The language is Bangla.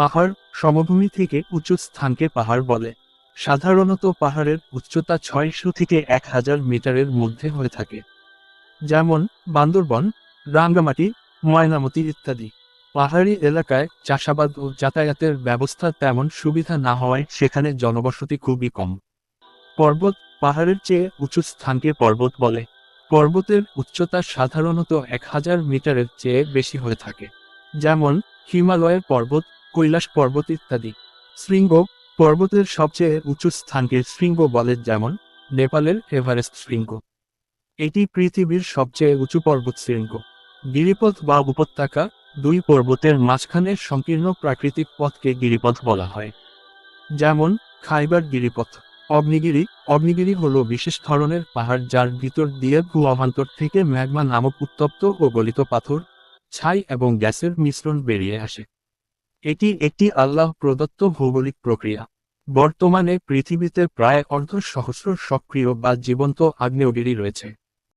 পাহাড় সমভূমি থেকে উঁচু স্থানকে পাহাড় বলে। সাধারণত পাহাড়ের উচ্চতা ছয়শো থেকে এক হাজার মিটারের মধ্যে হয়ে থাকে। যেমন বান্দরবন, রাঙ্গামাটি, ময়নামতি ইত্যাদি। পাহাড়ি এলাকায় চাষাবাদ ও যাতায়াতের ব্যবস্থা তেমন সুবিধা না হওয়ায় সেখানে জনবসতি খুবই কম। পর্বত পাহাড়ের চেয়ে উঁচু স্থানকে পর্বত বলে। পর্বতের উচ্চতা সাধারণত এক হাজার মিটারের চেয়ে বেশি হয়ে থাকে। যেমন হিমালয়ের পর্বত কৈলাস পর্বত ইত্যাদি। শৃঙ্গ পর্বতের সবচেয়ে উঁচু স্থানকে শৃঙ্গ বলে, যেমন নেপালের এভারেস্ট শৃঙ্গ। এটি পৃথিবীর সবচেয়ে উঁচু পর্বত শৃঙ্গ। গিরিপথ বা উপত্যকা দুই পর্বতের মাঝখানের সংকীর্ণ প্রাকৃতিক পথকে গিরিপথ বলা হয়। যেমন, খাইবার গিরিপথ। অগ্নিগিরি অগ্নিগিরি হল বিশেষ ধরনের পাহাড় যার ভিতর দিয়ে ভূ অভান্তর থেকে ম্যাগমা নামক উত্তপ্ত ও গলিত পাথর, ছাই এবং গ্যাসের মিশ্রণ বেরিয়ে আসে। এটি একটি আল্লাহ প্রদত্ত ভৌগোলিক প্রক্রিয়া। বর্তমানে পৃথিবীতে প্রায় অর্ধ সহস্র সক্রিয় বা জীবন্ত আগ্নেয়গিরি রয়েছে।